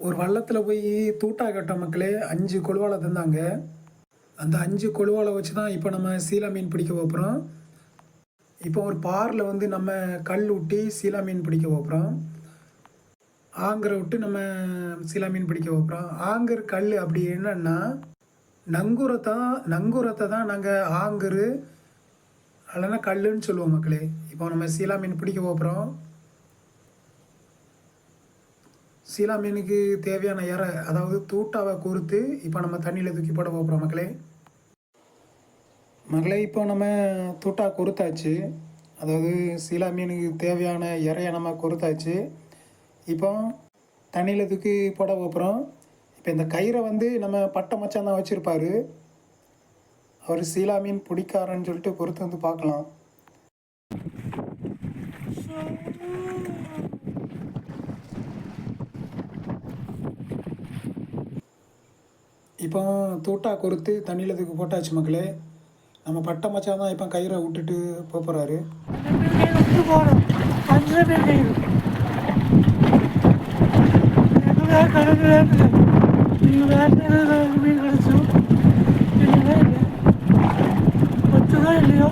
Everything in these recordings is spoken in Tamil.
ஒரு வள்ளத்தில் போய் தூட்டா கட்ட மக்களே அஞ்சு கொழுவாலை தந்தாங்க. அந்த அஞ்சு கொழுவாலை வச்சு தான் இப்போ நம்ம சீலா மீன் பிடிக்க போகிறோம் இப்போ ஒரு பாரில் வந்து நம்ம கல் ஊட்டி சீலா மீன் பிடிக்க போகிறோம் ஆங்கரை விட்டு நம்ம சீலா மீன் பிடிக்க போகிறோம் ஆங்கர் கல் அப்படி என்னன்னா நங்கூரத்தை தான் நங்கூரத்தை தான் நாங்கள் ஆங்கரு அல்லைன்னா கல்லுன்னு சொல்லுவோம் மக்களே. இப்போ நம்ம சீலா மீன் பிடிக்க போகிறோம் சீலா மீனுக்கு தேவையான இறை அதாவது தூட்டாவை கோர்த்து இப்போ நம்ம தண்ணியில் தூக்கி போட போகிறோம் மக்களே. மக்களே இப்போ நம்ம தூட்டா கொறுத்தாச்சு அதாவது சீலா மீனுக்கு தேவையான இறையை நம்ம கொறுத்தாச்சு இப்போ தண்ணியில் தூக்கி போட போகிறோம் இப்போ இந்த கயிறை வந்து நம்ம பட்டை மச்சான் தான் வச்சுருப்பார். அவர் சீலா மீன் பிடிக்காரன்னு சொல்லிட்டு பொறுத்து வந்து பார்க்கலாம். இப்போ தூட்டா கொறுத்து தண்ணியில் தூக்கி போட்டாச்சு மக்களே. நம்ம பட்டை மச்சான் தான் இப்போ கயிறை விட்டுட்டு போக போகிறாரு மீன் போகிறோம் அஞ்சு பேர் கையில் இல்லையோ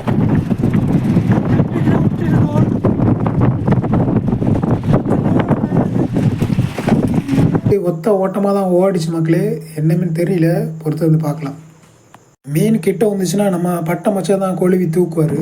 ஒத்த ஓட்டமாக தான் ஓடிச்சு மக்களே. என்னமேன்னு தெரியல. பொறுத்து வந்து பார்க்கலாம். மீன் கிட்ட வந்துச்சுன்னா நம்ம பட்டம் வச்சா தான் கொழுவி தூக்குவார்.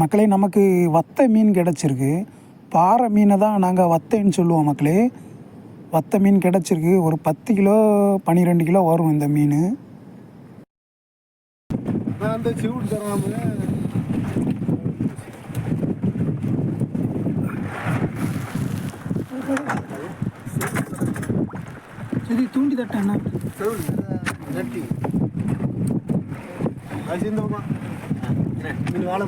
மக்களே நமக்கு வத்தை மீன் கிடச்சிருக்கு. பாறை மீனை தான் நாங்கள் வத்தைன்னு சொல்லுவோம் மக்களே. வத்தை மீன் கிடச்சிருக்கு. ஒரு பத்து கிலோ பன்னிரெண்டு கிலோ வரும் இந்த மீன். சரி தூண்டி தட்டேண்ணா நட்டி மீன் வாழை